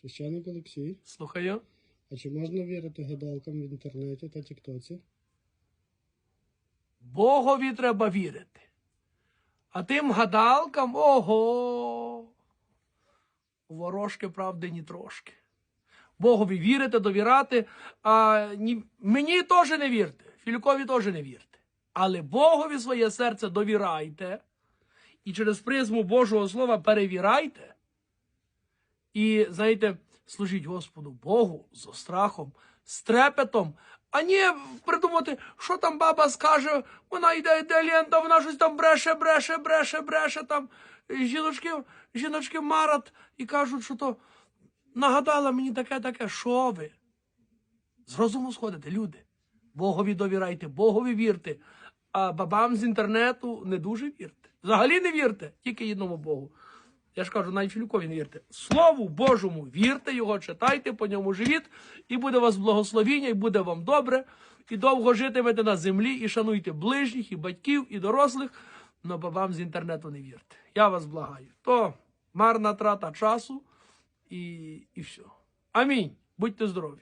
Священник Олексій, Слухаю. а чи можна вірити гадалкам в інтернеті та тіктоці? Богові треба вірити. А тим гадалкам ого. Ворожки правди ні трошки. Богові вірите, довіряти, а ні, мені теж не вірте, Філікові теж не вірте. Але Богові своє серце довірайте і через призму Божого Слова перевірайте. І, знаєте, служіть Господу Богу з страхом, з трепетом, а не придумати, що там баба скаже, вона йде, йде лента, вона щось там бреше, бреше, бреше, бреше там. Жіночки, жіночки марать і кажуть, що то нагадала мені таке, таке, що ви? З розуму сходите, люди. Богові довірайте, Богові вірте, а бабам з інтернету не дуже вірте. Взагалі не вірте, тільки одному Богу. Я ж кажу, навіть Філюкові не вірте. Слову Божому вірте його, читайте, по ньому живіть, і буде у вас благословіння, і буде вам добре, і довго житимете на землі, і шануйте ближніх, і батьків, і дорослих, но бабам з інтернету не вірте. Я вас благаю. То марна трата часу і, і все. Амінь. Будьте здорові.